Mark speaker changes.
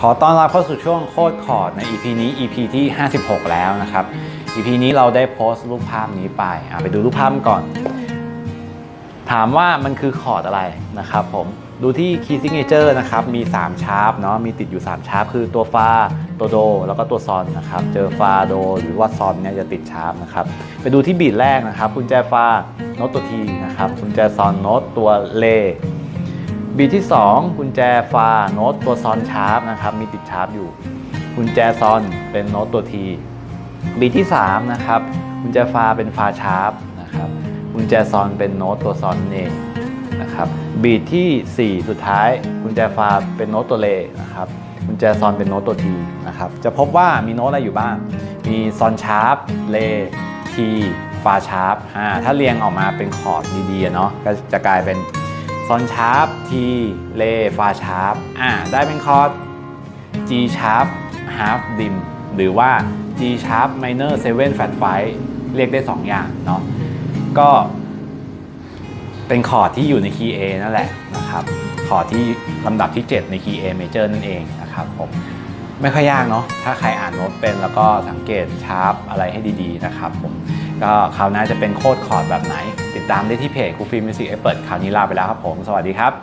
Speaker 1: ขอต้อนรับเข้าสู่ช่วงโคดคอร์ดใน EP นี้ EP ที่ 56 แล้วนะครับ EP นี้เราได้โพสต์รูปภาพนี้ไปไปดูรูปภาพก่อน ถามว่ามันคือคอร์ดอะไรนะครับผมดูที่ Key Signature นะครับ มี 3 ชาร์ปเนาะมีติดอยู่ 3 ชาร์ปคือตัวฟา ตัวโด แล้วก็ตัวซอนนะครับ เจอฟาโด หรือว่าซอนเนี่ยจะติดชาร์ปนะครับ ไปดูที่บีทแรกนะครับกุญแจฟาโน้ตตัวทีนะครับกุญแจซอนโน้ตตัวเล บีที่ 2 กุญแจฟาโน้ตตัวซอนชาร์ปนะครับมีติดชาร์ปอยู่ กุญแจซอนเป็นโน้ตตัวทีบีที่3นะครับกุญแจฟาเป็นฟาชาร์ปนะครับกุญแจซอนเป็นโน้ตตัวซอนนั่นเองนะครับบีทที่ 4 สุดท้ายกุญแจฟาเป็นโน้ตตัวเลนะครับกุญแจซอนเป็นโน้ตตัวทีนะครับจะพบว่ามีโน้ตอะไรอยู่บ้าง มีซอนชาร์ปเลทีฟาชาร์ปอ่าถ้าเรียงออกมาเป็นคอร์ดดีๆเนาะก็จะกลายเป็น ซอนชาร์ปทีเลฟาชาร์ปอ่าได้เป็นคอร์ด G sharp half dim หรือว่า G sharp minor 7 flat 5เรียกได้ 2 อย่างเนาะก็เป็นคอร์ดที่อยู่ในคีย์ A นั่นแหละนะครับคอร์ดที่ลำดับที่ 7 ในคีย์ A major นั่นเองนะครับผมไม่ค่อยยากเนาะถ้าใครอ่านโน้ตเป็นแล้วก็สังเกตชาร์ปอะไรให้ดีๆนะครับผมก็คราวหน้าจะเป็นโคดคอร์ดแบบไหน ติดตามได้ที่เพจครูฟิล์มมิวสิกเอเปิดคราวนี้ลาไปแล้วครับผม สวัสดีครับ